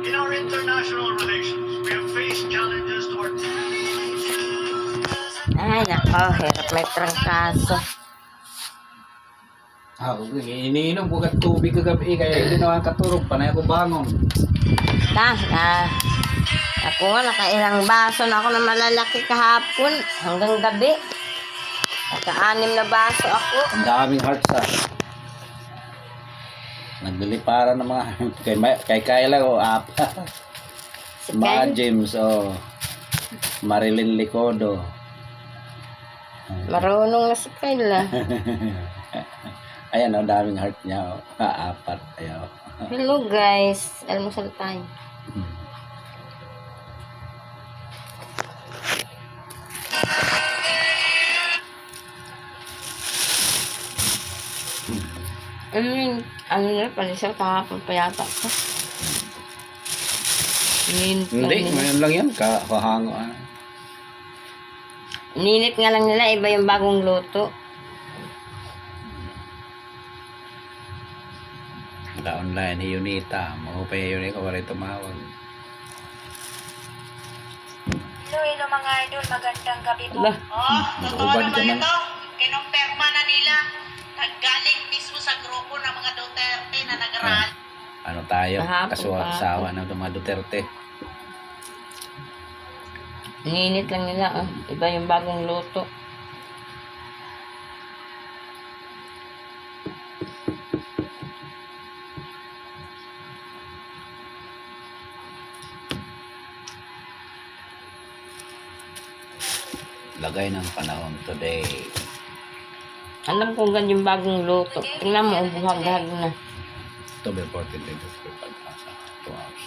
In our international relations, we have faced challenges to our... Ay, nako, hirap may trangkaso. Ako, oh, iniinom ko kat tubig kagabi, kaya hindi na katurog, panay ako bangon. Ta, na. Ah, ako nga, nakailang baso na ako na malalaki kahapon, hanggang gabi. Naka-anim na baso ako. Ang daming hearts ah. Nagbili para ng mga kay Ma- kay Kyla o apa. Si Mga Ken, James o Marilyn Licodo. marunong na si Kyle ah. Ayan, ang daming heart niya. Oh. Ah, apat. Ayan. oh. Hello guys, almusal tayo. Ano yun? Ano na, palisaw kahapon pa yata. Ninit lang Hindi, nila. ngayon lang yan. Ka- Kahango. Ah. Ninit nga lang nila, iba yung bagong luto. Da online, Yunita. Mahupay yun ikaw wala tumawag. Hello, hello mga idol. Magandang gabi po. Ala, Oh, totoo Ubad ka naman man. ito. Kinumpirma na nila. Naggaling mismo sa grupo ng mga Duterte na nag-rally. Ano tayo? Kahapon, Kasuwa-sawa ng mga Duterte. ninit lang nila, oh. Iba yung bagong luto. Lagay ng panahon today. Alam ko ganyan yung bagong luto. Tingnan mo, oh, buhag-hag na. October 14, 23, pag-asa. 2 hours.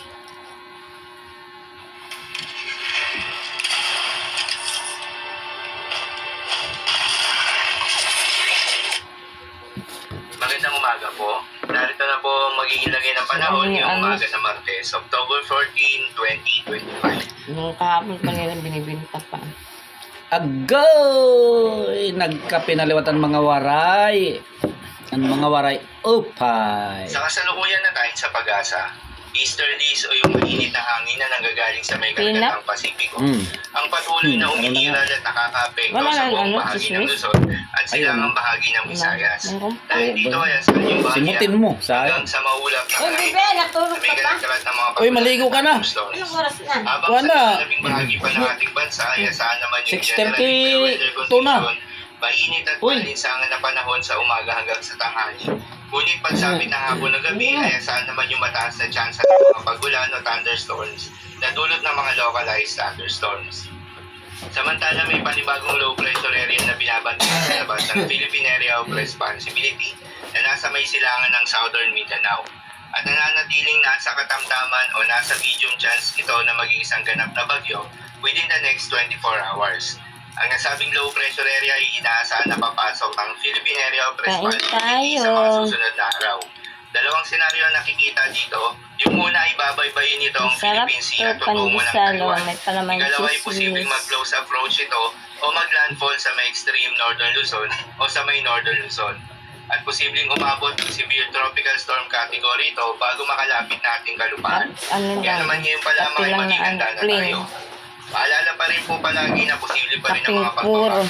Magandang umaga po. Narito na po ang magiging lagay ng panahon Ano, yung ano? umaga ng Martes, October 14, 2025. Nung kahapon pa nila binibinta pa. Agoy! Nagkapinaliwatan mga waray. Ang mga waray, upay. Sa kasalukuyan na tayo sa pag-asa, easterlies o yung mainit na hangin na nanggagaling sa may karagatang Pasipiko. Mm. Ang patuloy na Hmm, na umiiral at nakakaapekto Wala sa buong ano, bahagi ng? Luzon at silang Ayun. ang bahagi ng Visayas. Dahil dito ay sa kanyang bahagi Simutin mo, sayang. hanggang sa maulap na natulog na may kalagkalat ng mga Uy, maligo ka na. Anong oras na? Habang Wala. sa labing bahagi pa ng ating bansa ay asahan naman yung 6:30 generally weather condition, mainit at malinsangan na panahon sa umaga hanggang sa tanghali. Ngunit pagsapit ng hapon ng gabi ay asahan naman yung mataas na chance ng mga pagulan o thunderstorms na dulot ng mga localized thunderstorms. Samantala may panibagong low pressure area na binabantayan sa labas ng Philippine Area of Responsibility na nasa may silangan ng Southern Mindanao at nananatiling nasa katamtaman o nasa medium chance ito na maging isang ganap na bagyo within the next 24 hours. Ang nasabing low pressure area ay inaasahan na papasok ang Philippine Area of Responsibility sa mga susunod na araw. Dalawang senaryo ang nakikita dito. Yung muna ay babaybayin nito ang Sarap Philippine Sea at tutungo ng. Taiwan. Ikalawa ay posibleng mag-close approach ito o mag-landfall sa may extreme northern Luzon o sa may northern Luzon. At posibleng umabot ng severe tropical storm category ito bago makalapit na ating kalupaan. Ano Kaya naman ngayon pa lamang ay maging handa na tayo. Paalala pa rin po palagi na posible pa rin ang mga pagbabago.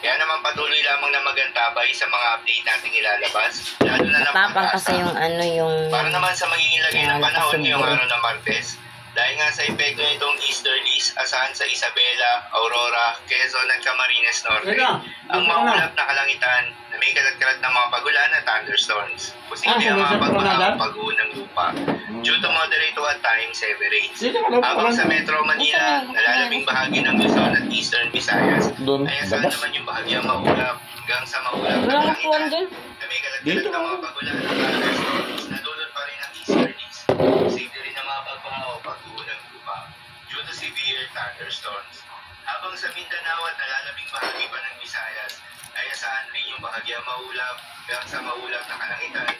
Kaya naman patuloy lamang na magantabay sa mga update nating ilalabas. Lalo na ng Tapang pag-asa. kasi yung ano yung... Para naman sa magiging lagay ng Wala panahon kasi ngayong araw ng Martes, dahil nga sa epekto nitong easterlies, asahan sa Isabela, Aurora, Quezon at Camarines Norte, ang maulap na kalangitan na may kalat-kalat ng mga pagulan at thunderstorms. Posible Ah, ang mga pagbaha pag-uho ng lupa. Due to moderate to at times heavy rains. Habang sa Metro Manila, nalalabing bahagi ng Luzon at Eastern Visayas, Doon, ay asahan naman yung bahagi ang maulap? Hanggang sa maulap na na may kalat-kalat ng mga pagulan at thunderstorms na dulot pa rin ang easterlies. Posible rin na mga pagbaha o pag-uho ng lupa. Due to severe thunderstorms. Habang sa Mindanao at nalalabing bahagi pa ng Visayas, ay asahan rin yung bahagi ang maulap? Hanggang sa maulap na kalangitan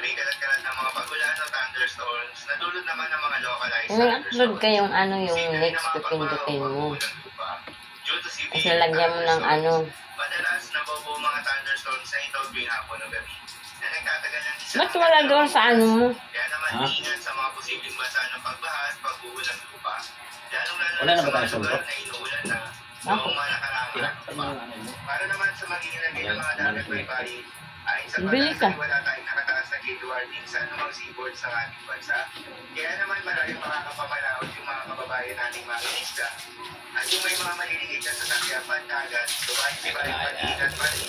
may kalat-kalat ng mga pagulan o thunderstorms na dulot naman ng mga localized Yung upload ka yung ano yung next na to mga pagbaha o pindutin mo. pag-uho ng lupa due to severe Kasi lagyan mo ng ano. Madalas nabubuo mga thunderstorms sa ito tuwing hapon o gabi na nagtatagal ng isang Ba't wala doon sa ano mo? Kaya naman Ha? ingat sa mga posibleng basa ng pagbaha at pag-uho ng lupa. Lalo Wala na sa ba tayo mga sa lugar na inuulan na noong mga nakaraang Para naman sa magiging lagay ng mga dagat may bayi, ayon sa Bili ka. wala tayong nakataas na gate warning sa anumang seaboard sa ating bansa. Kaya naman maraming makakapamalaot yung mga kababayan nating mga isda. At yung may mga maliliit na sasakyan pandagat, Dubai, Dubai, Palitan, Bali,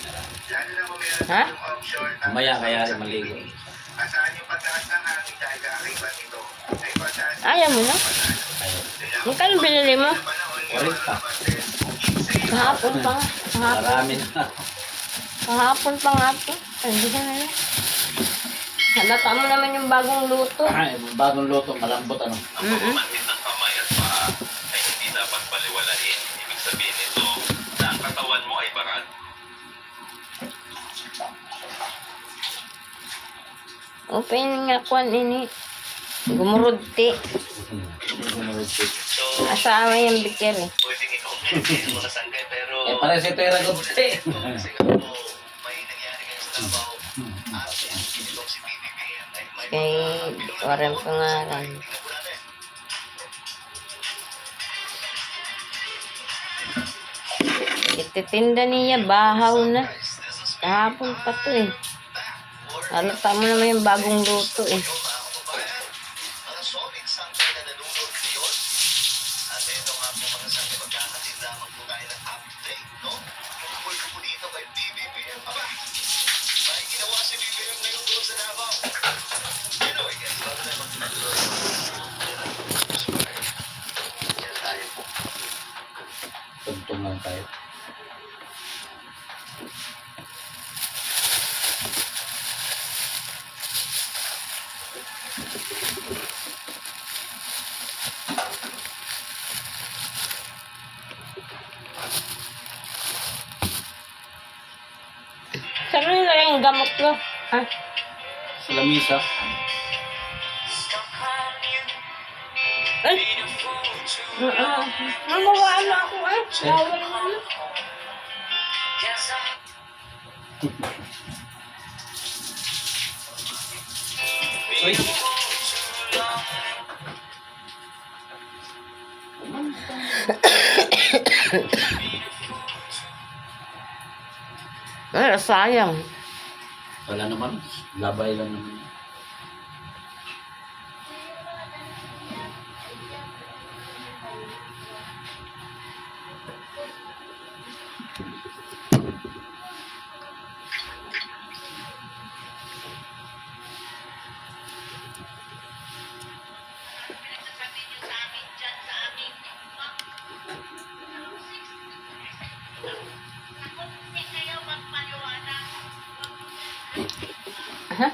lalo na kung meron Ha? yung offshore tapos Mamaya kaya sa maligo. Asahan yung pagtaas ng hangin dahil kakaibat ito ay Ayaw mo na? Magkano binili mo? Orita. Kahapon pa nga. Kahapon. Marami na. Kahapon pa nga ito. Ay, Hindi ka na yun. Halata mo naman yung bagong luto. Ay, bagong luto, malambot ano. Mm-mm. pagmamahit ng kamay at paa ay hindi dapat baliwalain. Ibig sabihin nito na ang katawan mo ay baral. Open nga kwan ini. Gumurudti. So, Asama yung bikir eh. pwedeng i-complete yung mga sanggay pero Eh, pare si Tera Gupte. kasi may nangyari kayo sa at si PBB may Pangalan. tingnan po. Ititinda niya, bahaw na. Kahapon pa to eh. Halata mo naman yung bagong luto eh. Gracias. Gamot ko? Ha? Sa lamisa. Ay! Mamawaan na ako eh. Bawal naman. Uy. Ay, sayang. Wala naman, labay lang naman. Thank you. হ্যাঁ